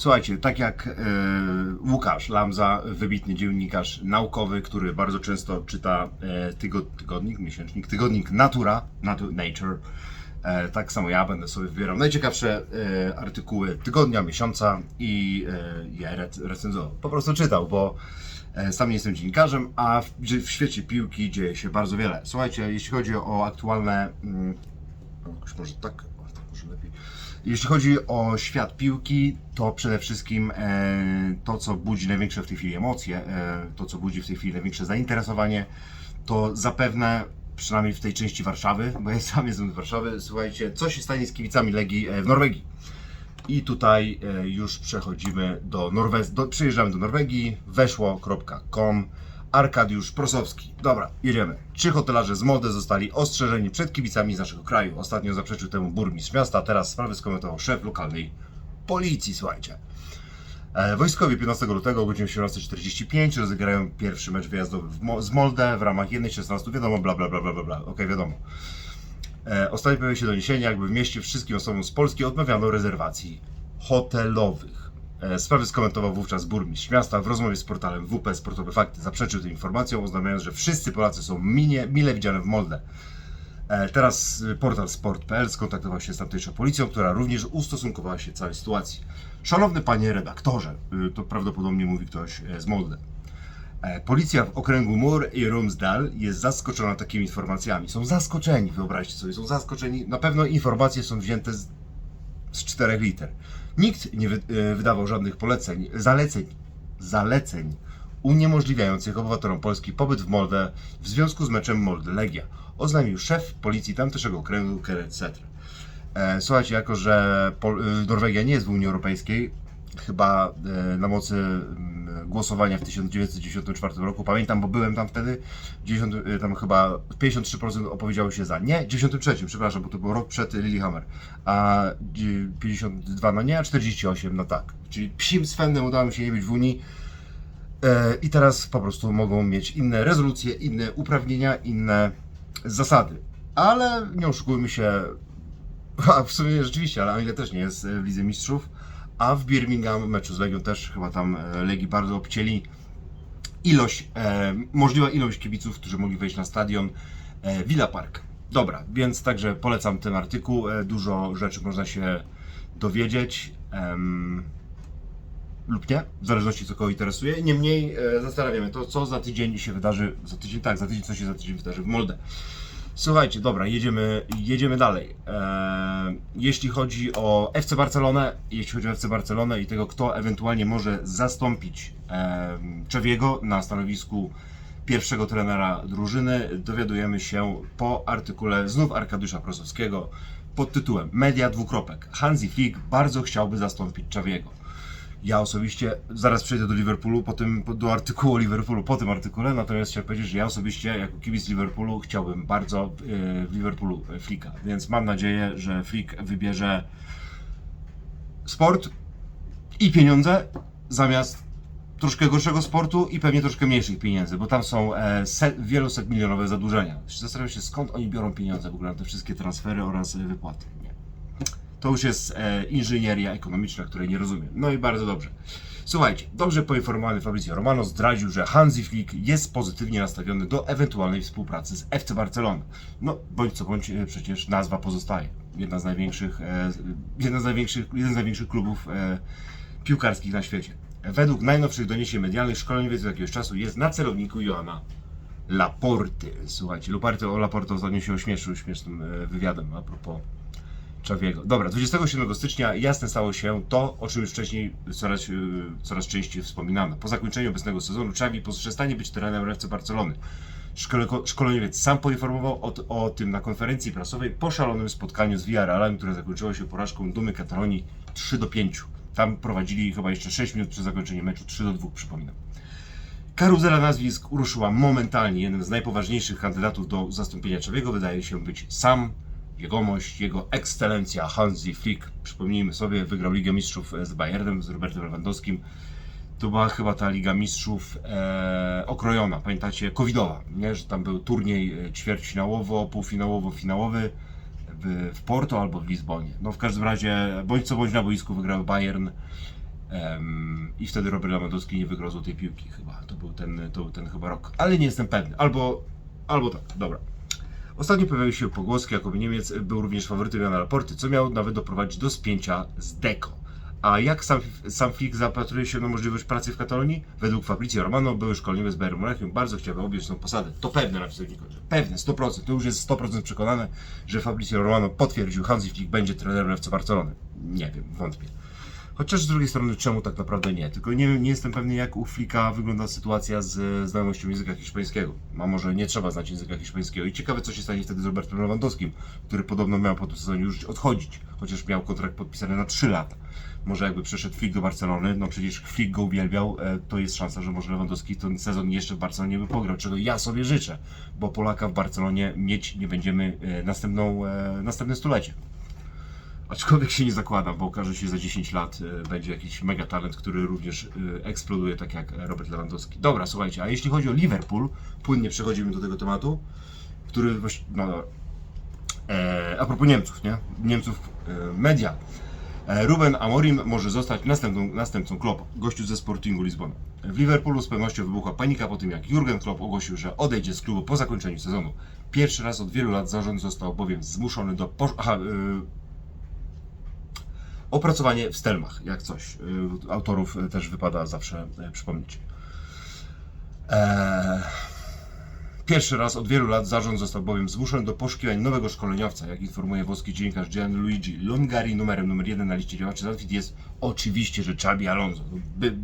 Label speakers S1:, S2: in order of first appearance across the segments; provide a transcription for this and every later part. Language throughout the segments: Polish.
S1: Słuchajcie, tak jak e, Łukasz Lamza, wybitny dziennikarz naukowy, który bardzo często czyta e, tygo, tygodnik, miesięcznik, tygodnik Natura, Natu, Nature, e, tak samo ja będę sobie wybierał najciekawsze artykuły tygodnia, miesiąca i je rec- recenzował. Po prostu czytał, bo sam nie jestem dziennikarzem, a w, świecie piłki dzieje się bardzo wiele. Słuchajcie, jeśli chodzi o aktualne... Mm, może tak, o, tak może lepiej. Jeśli chodzi o świat piłki, to przede wszystkim e, to, co budzi największe w tej chwili emocje, e, to, co budzi w tej chwili największe zainteresowanie, to zapewne, przynajmniej w tej części Warszawy, bo ja sam jestem z Warszawy, słuchajcie, co się stanie z kibicami Legii e, w Norwegii. I tutaj już przechodzimy do Norwegii, przyjeżdżamy do Norwegii, weszło.com, Arkadiusz Prosowski. Dobra, jedziemy. Trzy hotelarze z Molde zostali ostrzeżeni przed kibicami z naszego kraju. Ostatnio zaprzeczył temu burmistrz miasta, teraz sprawę skomentował szef lokalnej policji, słuchajcie. E, Wojskowi 15 lutego o godzinie 18.45 rozegrają pierwszy mecz wyjazdowy z Molde w ramach 1.16, wiadomo, bla bla bla bla bla, bla. okej, wiadomo. E, Ostatnio pojawiło się doniesienie, jakby w mieście wszystkim osobom z Polski odmawiano rezerwacji hotelowych. E, Sprawy skomentował wówczas burmistrz miasta w rozmowie z portalem WP Sportowe Fakty. Zaprzeczył tym informacjom, oznajmiając, że wszyscy Polacy są minie, mile widziane w Molde. E, Teraz y, portal sport.pl skontaktował się z tamtejszą policją, która również ustosunkowała się całej sytuacji. Szanowny panie redaktorze, to prawdopodobnie mówi ktoś e, z Molde. E, Policja w okręgu Mur i Rumsdal jest zaskoczona takimi informacjami. Są zaskoczeni, wyobraźcie sobie, są zaskoczeni. Na pewno informacje są wzięte z, z czterech liter. Nikt nie e, wydawał żadnych poleceń, zaleceń, zaleceń uniemożliwiających obywatelom Polski pobyt w Molde w związku z meczem Molde-Legia, oznajmił szef policji tamtejszego okręgu Keret Setr. E, Słuchajcie, jako że y, Norwegia nie jest w Unii Europejskiej, chyba e, na mocy mm, głosowania w 1994 roku, pamiętam, bo byłem tam wtedy, 90, e, tam chyba 53% opowiedziało się za. Nie, 93, przepraszam, bo to był rok przed Lillehammer, a dzie- 52 no nie, a 48 no tak. Czyli psim swędem udało mi się nie być w Unii e, i teraz po prostu mogą mieć inne rezolucje, inne uprawnienia, inne zasady. Ale nie oszukujmy się, a w sumie rzeczywiście, ale Anglia też nie jest w Lidze Mistrzów, a w Birmingham meczu z Legią też chyba tam e, Legii bardzo obcięli ilość, e, możliwa ilość kibiców, którzy mogli wejść na stadion e, Villa Park. Dobra, więc także polecam ten artykuł, e, dużo rzeczy można się dowiedzieć. lub nie, w zależności co kogo interesuje. Niemniej e, zastanawiamy to, co za tydzień się wydarzy, za tydzień, tak, za tydzień, co się za tydzień wydarzy w Molde. Słuchajcie, dobra, jedziemy, jedziemy dalej. E, jeśli chodzi o FC Barcelonę, jeśli chodzi o FC Barcelonę i tego, kto ewentualnie może zastąpić e, Czewiego na stanowisku pierwszego trenera drużyny, dowiadujemy się po artykule znów Arkadiusza Prosowskiego pod tytułem Media dwukropek. Hansi Flick bardzo chciałby zastąpić Czewiego. Ja osobiście zaraz przejdę do Liverpoolu, po tym, do artykułu o Liverpoolu po tym artykule, natomiast chciałem powiedzieć, że ja osobiście jako kibic Liverpoolu chciałbym bardzo e, w Liverpoolu e, Flicka, więc mam nadzieję, że Flick wybierze sport i pieniądze zamiast troszkę gorszego sportu i pewnie troszkę mniejszych pieniędzy, bo tam są e, set, wieloset milionowe zadłużenia. Zastanawiam się skąd oni biorą pieniądze w ogóle na te wszystkie transfery oraz wypłaty. To już jest e, inżynieria ekonomiczna, której nie rozumiem. No i bardzo dobrze. Słuchajcie, dobrze poinformowany Fabrizio Romano zdradził, że Hansi Flick jest pozytywnie nastawiony do ewentualnej współpracy z FC Barcelona. No, bądź co bądź, e, przecież nazwa pozostaje. Jedna z największych, e, jedna z największych, jeden z największych klubów e, piłkarskich na świecie. Według najnowszych doniesień medialnych szkoleniowiec od jakiegoś czasu jest na celowniku Joana Laporty. Słuchajcie, Laporty o Laporto ostatnio się ośmieszył śmiesznym e, wywiadem a propos Czawiego. Dobra, 27 stycznia jasne stało się to, o czym już wcześniej coraz, e, coraz częściej wspominano. Po zakończeniu obecnego sezonu Czawi przestanie być trenerem FC Barcelony. Szkole- Szkoleniowiec sam poinformował o, o tym na konferencji prasowej po szalonym spotkaniu z Villarrealem, które zakończyło się porażką Dumy Katalonii 3 do 5. Tam prowadzili chyba jeszcze 6 minut przed zakończeniem meczu 3 do 2, przypominam. Karuzela nazwisk uruszyła momentalnie. Jednym z najpoważniejszych kandydatów do zastąpienia Czewiego wydaje się być sam jegomość, jego ekscelencja Hansi Flick. Przypomnijmy sobie, wygrał Ligę Mistrzów z Bayernem, z Robertem Lewandowskim. To była chyba ta Liga Mistrzów e, okrojona, pamiętacie, covidowa, nie? że tam był turniej e, ćwierćfinałowo, półfinałowo, finałowy w, w Porto albo w Lizbonie. No w każdym razie, bądź co bądź na boisku wygrał Bayern Em, I wtedy Robert Lewandowski nie wygrał złotej piłki chyba. To był ten, to był ten chyba rok. Ale nie jestem pewny. Albo, albo tak, dobra. Ostatnio pojawiły się pogłoski, jakoby Niemiec był również faworytem Jana Laporty, co miało nawet doprowadzić do spięcia z Deco. A jak sam, sam Flick zapatruje się na możliwość pracy w Katalonii? Według Fabrizio Romano, były szkoleniowy z Bayern Monachium, bardzo chciałby objąć tą posadę. To pewne napisał Nikodze. Pewne, 100%. To już jest 100% przekonane, że Fabrizio Romano potwierdził, Hansi Flick będzie trenerem FC Barcelony. Nie wiem, wątpię. Chociaż z drugiej strony, czemu tak naprawdę nie? Tylko nie, nie jestem pewny, jak u Flika wygląda sytuacja z znajomością języka hiszpańskiego. A może nie trzeba znać języka hiszpańskiego. I ciekawe, co się stanie wtedy z Robertem Lewandowskim, który podobno miał po tym sezonie już odchodzić, chociaż miał kontrakt podpisany na 3 lata. Może jakby przeszedł Flick do Barcelony, no przecież Flick go uwielbiał, e, to jest szansa, że może Lewandowski ten sezon jeszcze w Barcelonie by pograł, czego ja sobie życzę, bo Polaka w Barcelonie mieć nie będziemy e, następną, e, następne stulecie. Aczkolwiek się nie zakładam, bo okaże się że za 10 lat e, będzie jakiś mega talent, który również e, eksploduje tak jak Robert Lewandowski. Dobra, słuchajcie, a jeśli chodzi o Liverpool, płynnie przechodzimy do tego tematu, który właśnie, no dobra. E, a propos Niemców, nie? Niemców e, media. E, Ruben Amorim może zostać następną, następcą Kloppa, gościu ze Sportingu Lizbona. W Liverpoolu z pewnością wybuchła panika po tym, jak Jurgen Klopp ogłosił, że odejdzie z klubu po zakończeniu sezonu. Pierwszy raz od wielu lat zarząd został bowiem zmuszony do aha, e, Opracowanie w stelmach, jak coś. Y, Autorów y, też wypada zawsze y, przypomnieć. Eee, Pierwszy raz od wielu lat zarząd został bowiem zmuszony do poszukiwań nowego szkoleniowca. Jak informuje włoski dziennikarz Gianluigi Longari, numerem numer jeden na liście działaczy Zalfit jest oczywiście, że Xabi Alonso. By,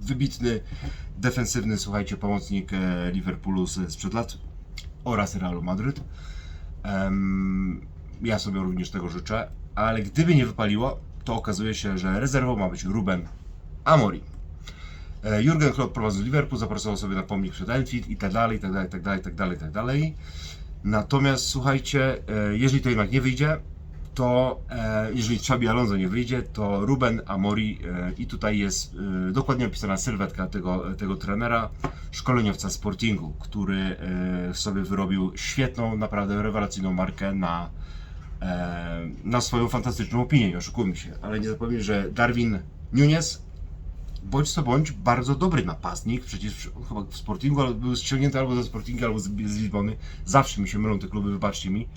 S1: wybitny, defensywny, słuchajcie, pomocnik e, Liverpoolu sprzed lat oraz Realu Madryt. Ja sobie również tego życzę, ale gdyby nie wypaliło, to okazuje się, że rezerwą ma być Ruben Amorim. E, Jurgen Klopp prowadził Liverpool, zapracował sobie na pomnik przed Anfield i tak dalej, i tak dalej, i tak dalej, i tak dalej, i tak dalej. Natomiast słuchajcie, e, jeżeli to jednak nie wyjdzie, to e, jeżeli Xabi Alonso nie wyjdzie, to Ruben Amori i tutaj jest dokładnie opisana sylwetka tego, tego trenera, szkoleniowca Sportingu, który sobie wyrobił świetną, naprawdę rewelacyjną markę na, na swoją fantastyczną opinię, nie oszukujmy się, ale nie zapomnij, że Darwin Nunes bądź co bądź bardzo dobry napastnik, przecież chyba w Sportingu ale był ściągnięty albo ze Sportingu, albo z, z Lizbony, zawsze mi się mylą te kluby, wybaczcie mi.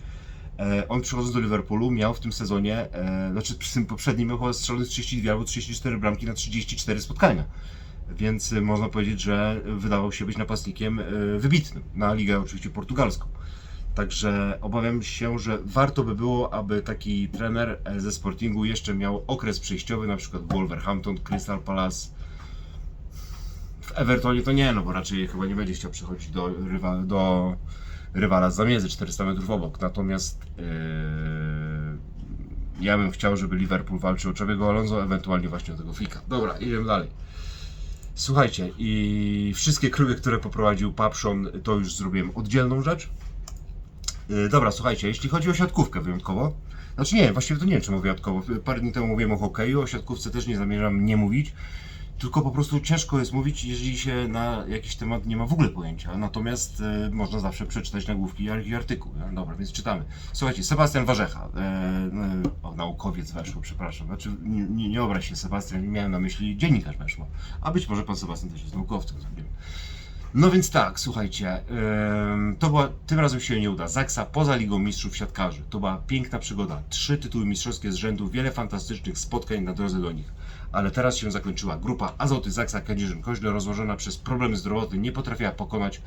S1: E, on przychodząc do Liverpoolu miał w tym sezonie, e, znaczy przy tym poprzednim miał chyba strzelone 32 albo 34 bramki na 34 spotkania. Więc e, można powiedzieć, że wydawał się być napastnikiem e, wybitnym na ligę oczywiście portugalską. Także obawiam się, że warto by było, aby taki trener e, ze Sportingu jeszcze miał okres przejściowy, na przykład Wolverhampton, Crystal Palace. W Evertonie to nie, no bo raczej chyba nie będzie chciał przychodzić do, rywa, do rywala z zamiedzy 400 metrów obok. Natomiast yy, ja bym chciał, żeby Liverpool walczył o Czabiego Alonso, ewentualnie właśnie o tego Flika. Dobra, idziemy dalej. Słuchajcie, i wszystkie krugy, które poprowadził Papszon, to już zrobiłem oddzielną rzecz. Yy, Dobra, słuchajcie, jeśli chodzi o siatkówkę wyjątkowo, znaczy nie, właściwie to nie wiem, czy mówię wyjątkowo. Parę dni temu mówiłem o hokeju, o siatkówce też nie zamierzam nie mówić, tylko po prostu ciężko jest mówić, jeżeli się na jakiś temat nie ma w ogóle pojęcia. Natomiast e, można zawsze przeczytać nagłówki i artykuł. No, dobra, więc czytamy. Słuchajcie, Sebastian Warzecha, e, o, naukowiec weszło, przepraszam. Znaczy, nie, nie, obraź się, Sebastian, miałem na myśli dziennikarz weszło. A być może pan Sebastian też jest naukowcem, nie. No więc tak, słuchajcie, to była, tym razem się nie uda. Zaksa poza Ligą Mistrzów Siatkarzy. To była piękna przygoda. Trzy tytuły mistrzowskie z rzędu, wiele fantastycznych spotkań na drodze do nich. Ale teraz się zakończyła. Grupa Azoty Zaksa Kędzierzyn Koźle rozłożona przez problemy zdrowotne nie potrafiła pokonać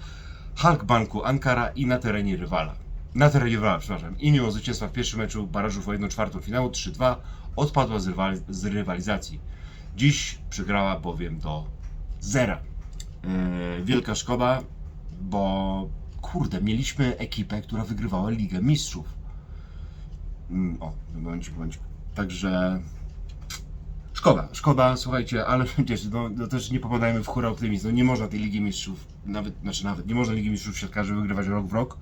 S1: Halk Banku Ankara i na terenie rywala. Na terenie rywala, przepraszam. I mimo zwycięstwa w pierwszym meczu barażów o 1 czwartą finału 3-2 odpadła z, z rywalizacji. Dziś przegrała bowiem do zera. Yy, wielka szkoda, bo kurde, mieliśmy ekipę, która wygrywała Ligę Mistrzów. Mm, o, momencik, momencik. Także szkoda, szkoda, słuchajcie, ale przecież no, no też nie popadajmy w chóra optymizmu. Nie można tej Ligi Mistrzów, nawet, znaczy nawet, nie można Ligi Mistrzów siatkarzy wygrywać rok w rok.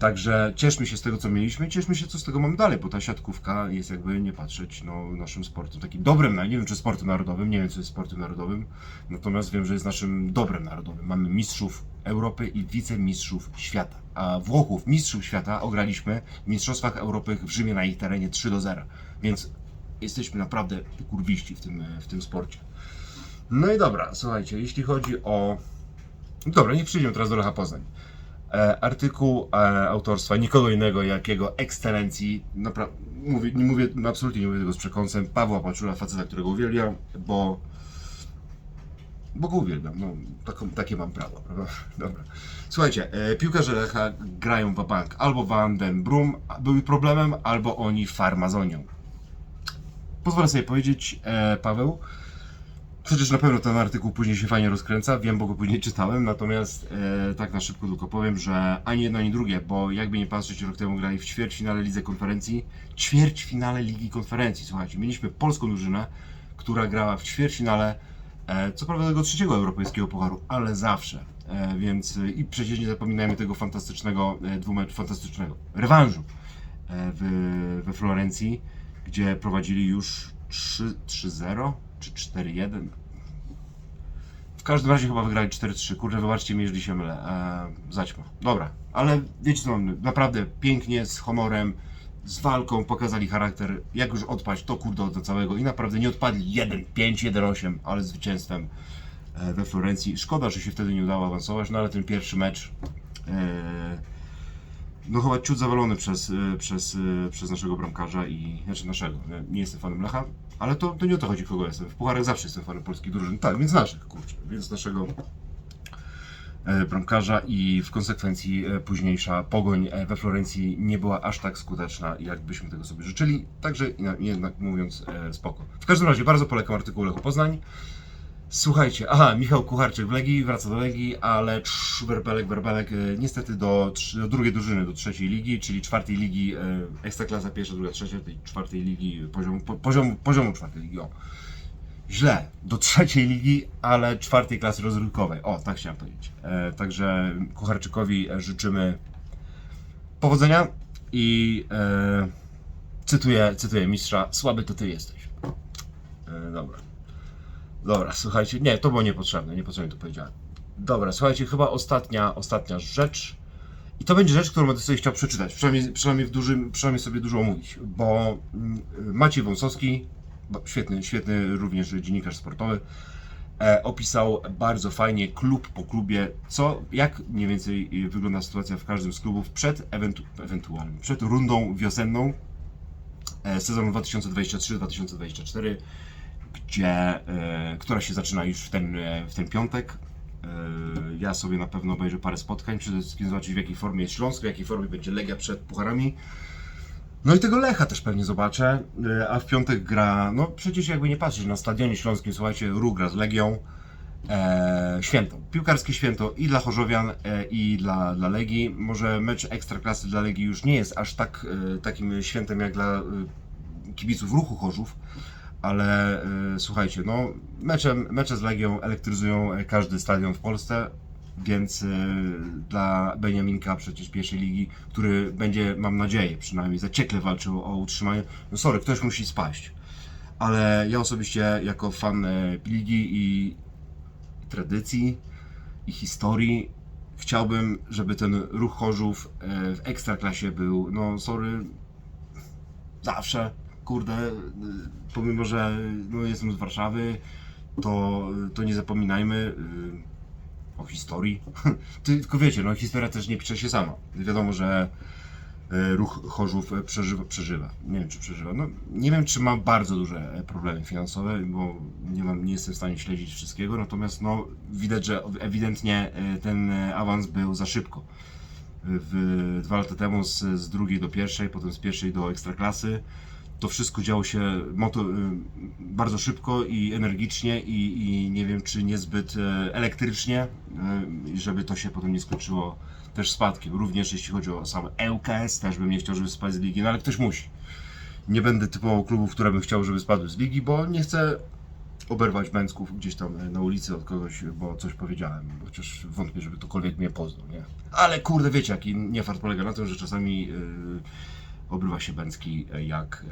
S1: Także cieszmy się z tego, co mieliśmy cieszmy się, co z tego mamy dalej, bo ta siatkówka jest jakby nie patrzeć no, naszym sportem takim dobrem, na- nie wiem czy sportem narodowym, nie wiem co jest sportem narodowym, natomiast wiem, że jest naszym dobrem narodowym. Mamy mistrzów Europy i wicemistrzów świata, a Włochów, mistrzów świata, ograliśmy w Mistrzostwach Europy w Rzymie na ich terenie 3 do 0, więc jesteśmy naprawdę kurwiści w tym, w tym sporcie. No i dobra, słuchajcie, jeśli chodzi o... Dobra, nie przyjdziemy teraz do Lecha Poznań. E, artykuł e, autorstwa nikogo innego jak jego ekscelencji, napra- mówię, nie mówię, absolutnie nie mówię tego z przekąsem, Pawła Paczula, faceta, którego uwielbiam, bo bo go uwielbiam, no taką, takie mam prawo, prawda? Dobra. Słuchajcie, e, piłkarze Lecha grają w bank albo Van den Brum były problemem, albo oni farmazonią. Pozwolę sobie powiedzieć, e, Paweł, Przecież na pewno ten artykuł później się fajnie rozkręca, wiem, bo go później czytałem, natomiast e, tak na szybko tylko powiem, że ani jedno, ani drugie, bo jakby nie patrzeć, rok temu grali w ćwierćfinale Lidze Konferencji, ćwierćfinale Ligi Konferencji, słuchajcie, mieliśmy polską drużynę, która grała w ćwierćfinale, e, co prawda tego trzeciego europejskiego pucharu, ale zawsze, e, więc e, i przecież nie zapominajmy tego fantastycznego e, fantastycznego rewanżu e, w, we Florencji, gdzie prowadzili już 3 3-0 czy 4-1. W każdym razie chyba wygrali 4-3. Kurde, wybaczcie mi, jeżeli się mylę. Eee, zaćma. Dobra, ale wiecie co naprawdę pięknie, z honorem, z walką pokazali charakter. Jak już odpaść, to kurde od całego. I naprawdę nie odpadli 1-5, 1-8, ale zwycięstwem e, we Florencji. Szkoda, że się wtedy nie udało awansować, no ale ten pierwszy mecz e, no chyba ciut zawalony przez, y, przez, y, przez naszego bramkarza i, znaczy naszego, nie, jestem fanem Lecha, ale to, to nie o to chodzi, kogo jestem. W pucharach zawsze jestem fanem polskich drużyn, tak, więc naszych, kurczę, więc naszego e, bramkarza i w konsekwencji e, późniejsza pogoń e, we Florencji nie była aż tak skuteczna, jak byśmy tego sobie życzyli, także jednak mówiąc spoko. W każdym razie bardzo polecam artykuł Lechu Poznań. Słuchajcie, aha, Michał Kucharczyk w Legii, wraca do Legii, ale Werbelek, Werbelek e, niestety do, do drugiej drużyny, do trzeciej ligi, czyli czwartej ligi, e, Ekstraklasa pierwsza, druga, trzecia, tej czwartej ligi, poziomu, po, poziomu, czwartej ligi, o. Źle, do trzeciej ligi, ale czwartej klasy rozrywkowej, o, tak chciałem powiedzieć. E, także Kucharczykowi życzymy powodzenia i e, cytuję, cytuję mistrza, słaby to ty jesteś. E, dobra. Dobra, słuchajcie, nie, to było niepotrzebne, niepotrzebnie to powiedziałem. Dobra, słuchajcie, chyba ostatnia, ostatnia rzecz. I to będzie rzecz, którą będę sobie chciał przeczytać, przynajmniej, przynajmniej, w dużym, przynajmniej sobie dużo omówić, bo mm, Maciej Wąsowski, świetny, świetny również dziennikarz sportowy, e, opisał bardzo fajnie klub po klubie, co, jak mniej więcej wygląda sytuacja w każdym z klubów przed ewentu, ewentualnie, przed rundą wiosenną e, sezonu 2023-2024 gdzie, e, która się zaczyna już w ten, e, w ten piątek. E, ja sobie na pewno obejrzę parę spotkań, przede wszystkim zobaczyć w jakiej formie jest Śląsk, w jakiej formie będzie Legia przed pucharami. No i tego Lecha też pewnie zobaczę, a w piątek gra, no przecież jakby nie patrzeć, na Stadionie Śląskim, słuchajcie, Ruch gra z Legią, e, święto, piłkarskie święto i dla Chorzowian, e, i dla, dla Legii. Może mecz Ekstraklasy dla Legii już nie jest aż tak e, takim świętem jak dla e, kibiców Ruchu Chorzów, ale e, słuchajcie, no mecze, mecze z Legią elektryzują e, każdy stadion w Polsce, więc e, dla Beniaminka przecież pierwszej ligi, który będzie, mam nadzieję, przynajmniej zaciekle walczył o utrzymanie, no sorry, ktoś musi spaść. Ale ja osobiście jako fan e, ligi i tradycji i historii chciałbym, żeby ten ruch Chorzów e, w ekstraklasie był, no sorry, zawsze, kurde, y, pomimo, że no, jestem z Warszawy, to, to nie zapominajmy y, o historii. Tylko wiecie, no historia też nie pisze się sama. Wiadomo, że y, ruch Chorzów przeżywa, przeżywa. Nie wiem, czy przeżywa. No, nie wiem, czy ma bardzo duże problemy finansowe, bo nie, mam, nie jestem w stanie śledzić wszystkiego, natomiast no, widać, że ewidentnie ten awans był za szybko w, dwa lata temu z, z drugiej do pierwszej, potem z pierwszej do ekstraklasy. To wszystko działo się moto, y, bardzo szybko i energicznie i, i nie wiem czy niezbyt e, elektrycznie, y, żeby to się potem nie skończyło też spadkiem. Również jeśli chodzi o sam ŁKS, też bym nie chciał, żeby spadł z ligi, no ale ktoś musi. Nie będę typował klubów, które bym chciał, żeby spadły z ligi, bo nie chcę oberwać męsków gdzieś tam e, na ulicy od kogoś, bo coś powiedziałem, chociaż wątpię, żeby ktokolwiek mnie poznał, nie? Ale kurde, wiecie, jaki niefart polega na tym, że czasami yy, obrywa się Bęcki e, jak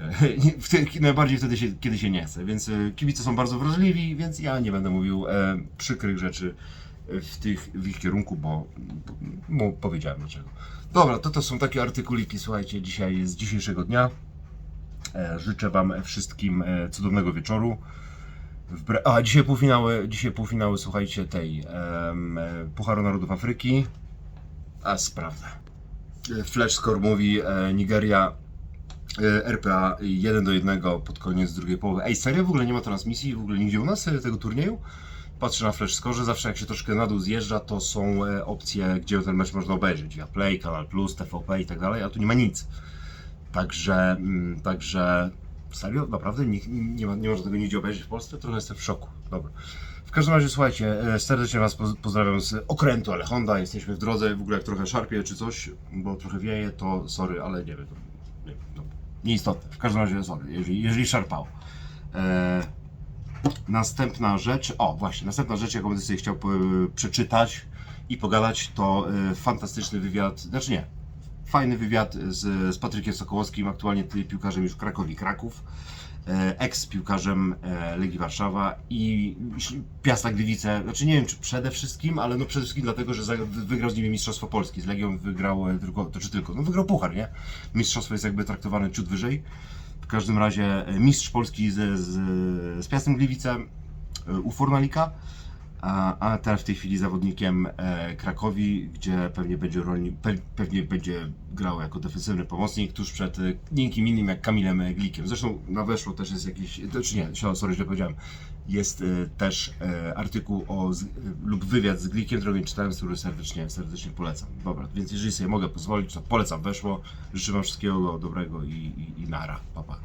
S1: e, najbardziej wtedy, się, kiedy się nie chce, więc e, kibice są bardzo wrażliwi, więc ja nie będę mówił przykrych rzeczy w, tych, w ich kierunku, bo, bo powiedziałem dlaczego. Dobra, to to są takie artykuliki, słuchajcie, dzisiaj z dzisiejszego dnia. Życzę Wam wszystkim cudownego wieczoru. A, dzisiaj półfinały, dzisiaj półfinały, słuchajcie, tej Pucharu Narodów Afryki. A, sprawdzę. Flash Score mówi e, Nigeria e, RPA 1 do 1 pod koniec drugiej połowy. Ej, serio? W ogóle nie ma transmisji w ogóle nigdzie u nas e, tego turnieju? Patrzę na Flash Score, zawsze jak się troszkę na dół zjeżdża, to są e, opcje, gdzie ten mecz można obejrzeć. Via Play, Kanal Plus, TVP i tak dalej, a tu nie ma nic. Także, mm, także serio, naprawdę nikt, nie, ma, nie można tego nigdzie obejrzeć w Polsce? Trochę jestem w szoku. Dobra. W każdym razie słuchajcie, e, serdecznie Was poz- pozdrawiam z okrętu, ale Honda, jesteśmy w drodze, w ogóle jak trochę szarpie czy coś, bo trochę wieje, to sorry, ale nie wiem, nie, no, nieistotne. W każdym razie sorry, jeżeli, jeżeli. E, następna rzecz, o właśnie, następna rzecz, jaką będę sobie chciał przeczytać i pogadać, to e, fantastyczny wywiad, znaczy nie, fajny wywiad z, z Patrykiem Sokołowskim, aktualnie piłkarzem już Krakowi Kraków, e, ex-piłkarzem e, Legii Warszawa i Piasta Gliwice, znaczy nie wiem czy przede wszystkim, ale no przede wszystkim dlatego, że wygrał z nimi Mistrzostwo Polski, z Legią wygrał e, tylko, to czy tylko, no wygrał puchar, nie? Mistrzostwo jest jakby traktowane ciut wyżej. W każdym razie mistrz Polski z, z, z Piastem Gliwice u Fornalika, a, a teraz w tej chwili zawodnikiem e, Krakowi, gdzie pewnie będzie rolni, pe, pewnie będzie grał jako defensywny pomocnik tuż przed e, nikim innym jak Kamilem Glikiem. Zresztą na weszło też jest jakiś, to czy nie, sorry, źle powiedziałem, jest e, też e, artykuł o, z, e, lub wywiad z Glikiem, którego czytałem, który serdecznie, serdecznie polecam. Dobra, więc jeżeli sobie mogę pozwolić, to polecam weszło. Życzę Wam wszystkiego dobrego i, i, i nara. Pa, pa.